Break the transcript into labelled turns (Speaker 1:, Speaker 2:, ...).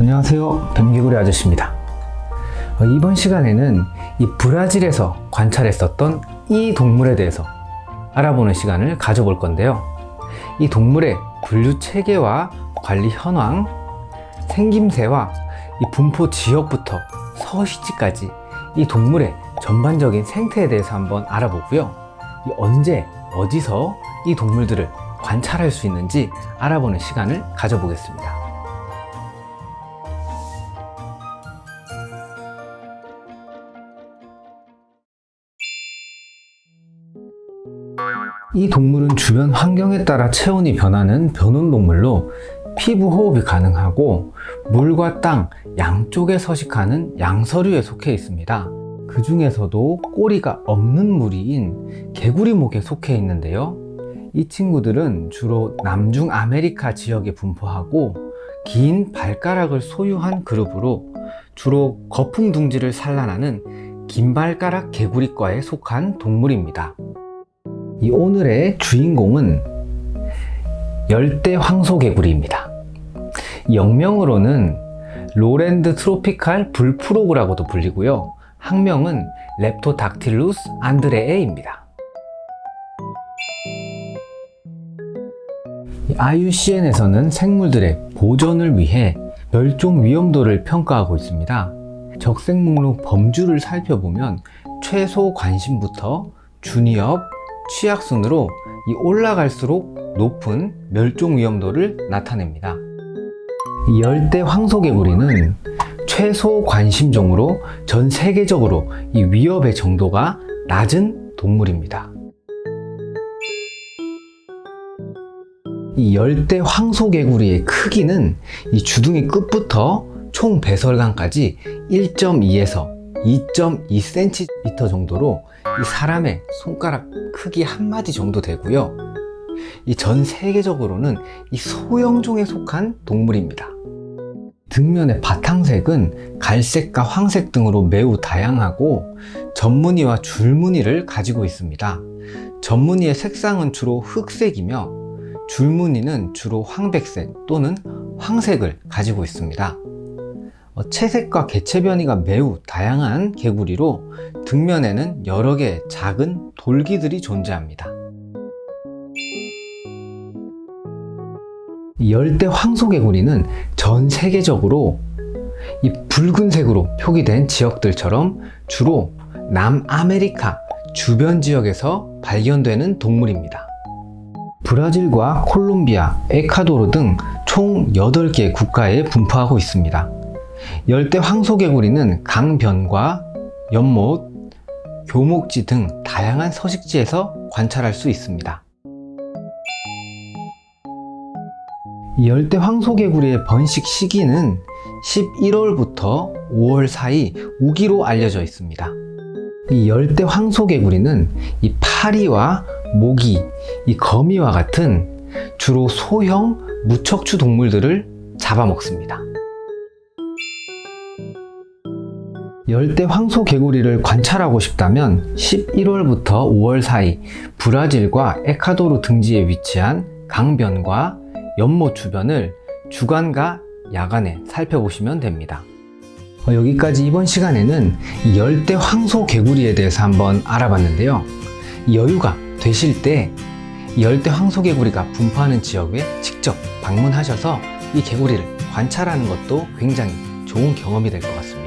Speaker 1: 안녕하세요. 뱀개구리 아저씨입니다. 어, 이번 시간에는 이 브라질에서 관찰했었던 이 동물에 대해서 알아보는 시간을 가져볼 건데요. 이 동물의 분류 체계와 관리 현황, 생김새와 이 분포 지역부터 서식지까지 이 동물의 전반적인 생태에 대해서 한번 알아보고요. 이 언제, 어디서 이 동물들을 관찰할 수 있는지 알아보는 시간을 가져보겠습니다. 이 동물은 주변 환경에 따라 체온이 변하는 변온동물로 피부 호흡이 가능하고 물과 땅 양쪽에 서식하는 양서류에 속해 있습니다. 그 중에서도 꼬리가 없는 무리인 개구리목에 속해 있는데요. 이 친구들은 주로 남중 아메리카 지역에 분포하고 긴 발가락을 소유한 그룹으로 주로 거품 둥지를 산란하는 긴발가락 개구리과에 속한 동물입니다. 이 오늘의 주인공은 열대 황소개구리입니다. 영명으로는 로랜드 트로피칼 불프로그라고도 불리고요. 학명은 렙토닥틸루스 안드레에입니다. IUCN에서는 생물들의 보존을 위해 멸종 위험도를 평가하고 있습니다. 적색 목록 범주를 살펴보면 최소 관심부터 준위협, 취약 순으로 이 올라갈수록 높은 멸종 위험도를 나타냅니다. 이 열대 황소개구리는 최소 관심종으로 전 세계적으로 이 위협의 정도가 낮은 동물입니다. 이 열대 황소개구리의 크기는 이 주둥이 끝부터 총 배설관까지 1.2에서 2.2cm 정도로 이 사람의 손가락 크기 한 마디 정도 되고요. 이 전 세계적으로는 이 소형종에 속한 동물입니다. 등면의 바탕색은 갈색과 황색 등으로 매우 다양하고 전무늬와 줄무늬를 가지고 있습니다. 전무늬의 색상은 주로 흑색이며 줄무늬는 주로 황백색 또는 황색을 가지고 있습니다. 어, 채색과 개체 변이가 매우 다양한 개구리로 등면에는 여러 개의 작은 돌기들이 존재합니다. 이 열대 황소개구리는 전 세계적으로 이 붉은색으로 표기된 지역들처럼 주로 남아메리카 주변 지역에서 발견되는 동물입니다. 브라질과 콜롬비아, 에콰도르 등 총 8개 국가에 분포하고 있습니다. 열대 황소개구리는 강변과 연못, 교목지 등 다양한 서식지에서 관찰할 수 있습니다. 이 열대 황소개구리의 번식 시기는 11월부터 5월 사이 우기로 알려져 있습니다. 이 열대 황소개구리는 이 파리와 모기, 이 거미와 같은 주로 소형 무척추 동물들을 잡아먹습니다. 열대 황소 개구리를 관찰하고 싶다면 11월부터 5월 사이 브라질과 에콰도르 등지에 위치한 강변과 연못 주변을 주간과 야간에 살펴보시면 됩니다. 어, 여기까지 이번 시간에는 이 열대 황소 개구리에 대해서 한번 알아봤는데요. 여유가 되실 때이 열대 황소 개구리가 분포하는 지역에 직접 방문하셔서 이 개구리를 관찰하는 것도 굉장히 좋은 경험이 될 것 같습니다.